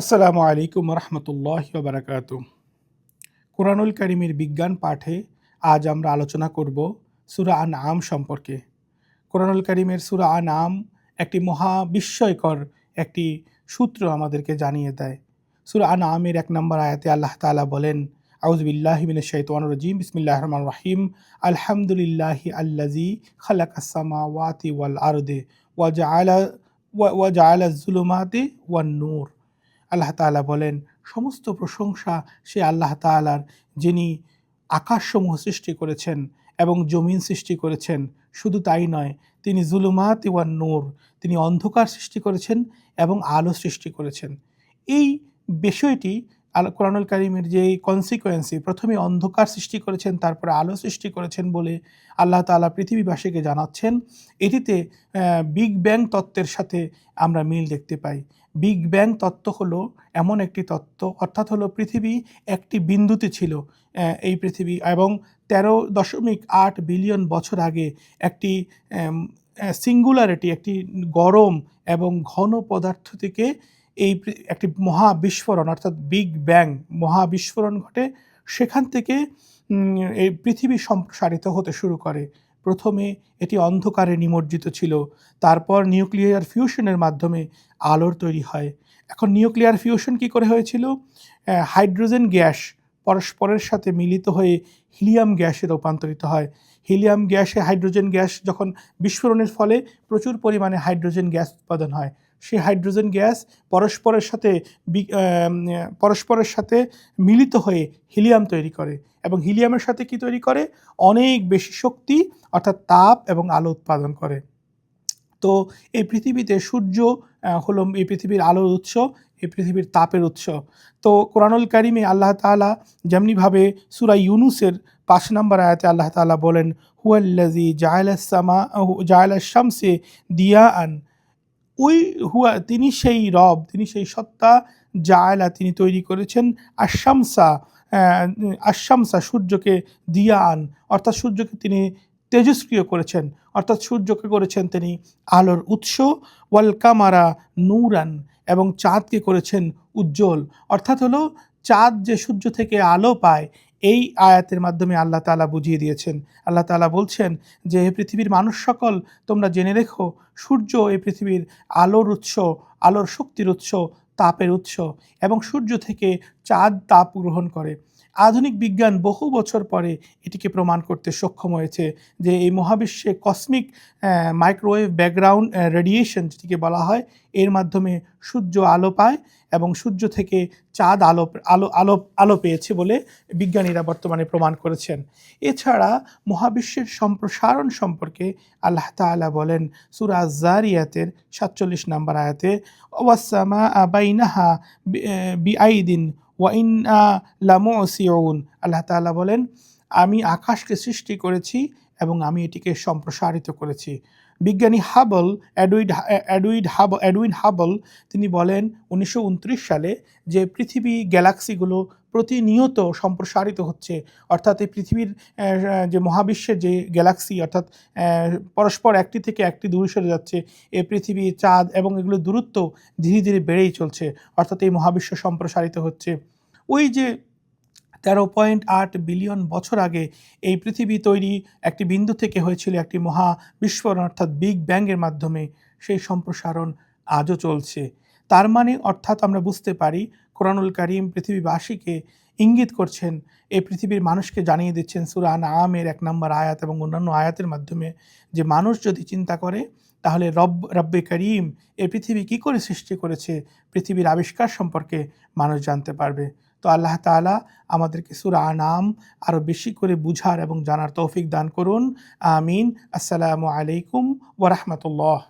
আসসালামু আলাইকুম রহমতুল্লাহ বারাকাত। কোরআনুল করিমের বিজ্ঞান পাঠে আজ আমরা আলোচনা করব সুরা আন আম সম্পর্কে। কোরআনুল করিমের সুরা আন আম একটি মহা বিস্ময়কর একটি সূত্র আমাদেরকে জানিয়ে দেয়। সুরা আন আমের এক নম্বর আয়াতে আল্লাহ তালা বলেন আউজবিল্লাহিমিন শৈতান রজিম বিসমিল্লাহ রহমান রাহিম। আলহামদুলিল্লাহি আল্লাজি খালাকাসমা ওয়াতি ওয়াল আরদে ওয়াজা আলা ওয়াজা আলা জুলুমাতে ওয়ান নূর। আল্লাহ তাআলা বলেন, সমস্ত প্রশংসা সে আল্লাহ তাআলার, যিনি আকাশসমূহ সৃষ্টি করেছেন এবং জমিন সৃষ্টি করেছেন। শুধু তাই নয়, তিনি জুলুমাত ইওয়ান নূর, তিনি অন্ধকার সৃষ্টি করেছেন এবং আলো সৃষ্টি করেছেন। এই বিষয়টি আল কোরআনুল কারিমের যে কনসিকোয়েন্সি প্রথমে অন্ধকার সৃষ্টি করেছেন, তারপরে আলো সৃষ্টি করেছেন বলে আল্লাহ তাআলা পৃথিবীবাসীকে জানাচ্ছেন। এটিতে বিগ ব্যাং তত্ত্বের সাথে আমরা মিল দেখতে পাই। বিগ ব্যাং তত্ত্ব হলো এমন একটি তত্ত্ব, অর্থাৎ হলো পৃথিবী একটি বিন্দুতে ছিল এই পৃথিবী, এবং তেরো দশমিক আট বিলিয়ন বছর আগে একটি সিঙ্গুলারিটি একটি গরম এবং ঘন পদার্থ থেকে এই একটি মহা বিস্ফোরণ অর্থাৎ বিগ ব্যাং মহা বিস্ফোরণ ঘটে, সেখান থেকে এই পৃথিবী সম্প্রসারিত হতে শুরু করে। প্রথমে এটি অন্ধকারে নিমজ্জিত ছিল, তারপর নিউক্লিয়ার ফিউশনের মাধ্যমে আলোর তৈরি হয়। এখন নিউক্লিয়ার ফিউশন কি করে হয়েছিল? হাইড্রোজেন গ্যাস পরস্পরের সাথে মিলিত হয়ে হিলিয়াম গ্যাসে রূপান্তরিত হয়। হিলিয়াম গ্যাসে হাইড্রোজেন গ্যাস যখন বিস্ফোরণের ফলে প্রচুর পরিমাণে হাইড্রোজেন গ্যাস উৎপাদন হয়। সেই হাইড্রোজেন গ্যাস পরস্পরের সাথে পরস্পরের সাথে মিলিত হয়ে হিলিয়াম তৈরি করে এবং হিলিয়ামের সাথে কি তৈরি করে? অনেক বেশি শক্তি, অর্থাৎ তাপ এবং আলো উৎপাদন করে। তো এই পৃথিবীতে সূর্য হলো এই পৃথিবীর আলোর উৎস, এই পৃথিবীর তাপের উৎস। তো কোরআনুল কারিমে আল্লাহ তাআলা যেমনিভাবে সুরা ইউনুসের পাঁচ নম্বর আয়াতে আল্লাহ তাআলা বলেন হুয়াল্লাজি জায়লাসমা জায়লা শামসে দিয়া আন ওই হুয়া, তিনি সেই রব, তিনি সেই সত্তা জায়লা তিনি তৈরি করেছেন। আশামসা আশামসা সূর্যকে দিয়ান অর্থাৎ সূর্যকে তিনি তেজস্ক্রিয় করেছেন, অর্থাৎ সূর্যকে করেছেন তিনি আলোর উৎস। ওয়ালকামারা নূরান এবং চাঁদকে করেছেন উজ্জ্বল, অর্থাৎ হলো চাঁদ যে সূর্য থেকে আলো পায়, এই আয়াতের মাধ্যমে আল্লাহ তালা বুঝিয়ে দিয়েছেন। আল্লাহ তালা বলছেন যে পৃথিবীর মানুষ সকল, তোমরা জেনে রেখো, সূর্য এই পৃথিবীর আলোর উৎস, আলোর শক্তির উৎস, তাপের উৎস এবং সূর্য থেকে চাঁদ তাপ গ্রহণ করে। আধুনিক বিজ্ঞান বহু বছর পরে এটিকে প্রমাণ করতে সক্ষম হয়েছে যে এই মহাবিশ্বে কসমিক মাইক্রোওয়েভ ব্যাকগ্রাউন্ড রেডিয়েশন যেটিকে বলা হয়, এর মাধ্যমে সূর্য আলো পায় এবং সূর্য থেকে চাঁদ আলো আলো আলো আলো পেয়েছে বলে বিজ্ঞানীরা বর্তমানে প্রমাণ করেছেন। এছাড়া মহাবিশ্বের সম্প্রসারণ সম্পর্কে আল্লাহ তাআলা বলেন, সুরা জারিয়াতের সাতচল্লিশ নম্বর আয়াতে ওয়াসামা বাইনাহা বিআইদিন লামুসিউন আল্লাহ তালা বলেন, আমি আকাশকে সৃষ্টি করেছি এবং আমি এটিকে সম্প্রসারিত করেছি। বিজ্ঞানী Hubble Edwin Edwin Hubble Edwin Hubble, তিনি বলেন, উনিশশো উনত্রিশ সালে যে পৃথিবী, গ্যালাক্সিগুলো প্রতিনিয়ত সম্প্রসারিত হচ্ছে। অর্থাৎ এই পৃথিবীর যে মহাবিশ্বের যে গ্যালাক্সি, অর্থাৎ পরস্পর একটি থেকে একটি দূরে সরে যাচ্ছে, এ পৃথিবী চাঁদ এবং এগুলো দূরত্ব ধীরে ধীরে বেড়েই চলছে। অর্থাৎ এই মহাবিশ্ব সম্প্রসারিত হচ্ছে। ওই যে তেরো পয়েন্ট আট বিলিয়ন বছর আগে এই পৃথিবী তৈরি একটি বিন্দু থেকে হয়েছিল একটি মহা বিস্ফোরণ অর্থাৎ বিগ ব্যাংয়ের মাধ্যমে। সেই সম্প্রসারণ আজও চলছে। তার মানে অর্থাৎ আমরা বুঝতে পারি কোরআনুল করিম পৃথিবীবাসীকে ইঙ্গিত করছেন, এই পৃথিবীর মানুষকে জানিয়ে দিচ্ছেন সুরান আমের এক নম্বর আয়াত এবং অন্যান্য আয়াতের মাধ্যমে যে মানুষ যদি চিন্তা করে, তাহলে রব, রব্বে করিম এ পৃথিবী কী করে সৃষ্টি করেছে, পৃথিবীর আবিষ্কার সম্পর্কে মানুষ জানতে পারবে। তো আল্লাহ তাআলা আমাদেরকে সুরা আনাম আরও বেশি করে বুঝার এবং জানার তৌফিক দান করুন। আমিন। আসসালামু আলাইকুম ওরহমতুল্লাহ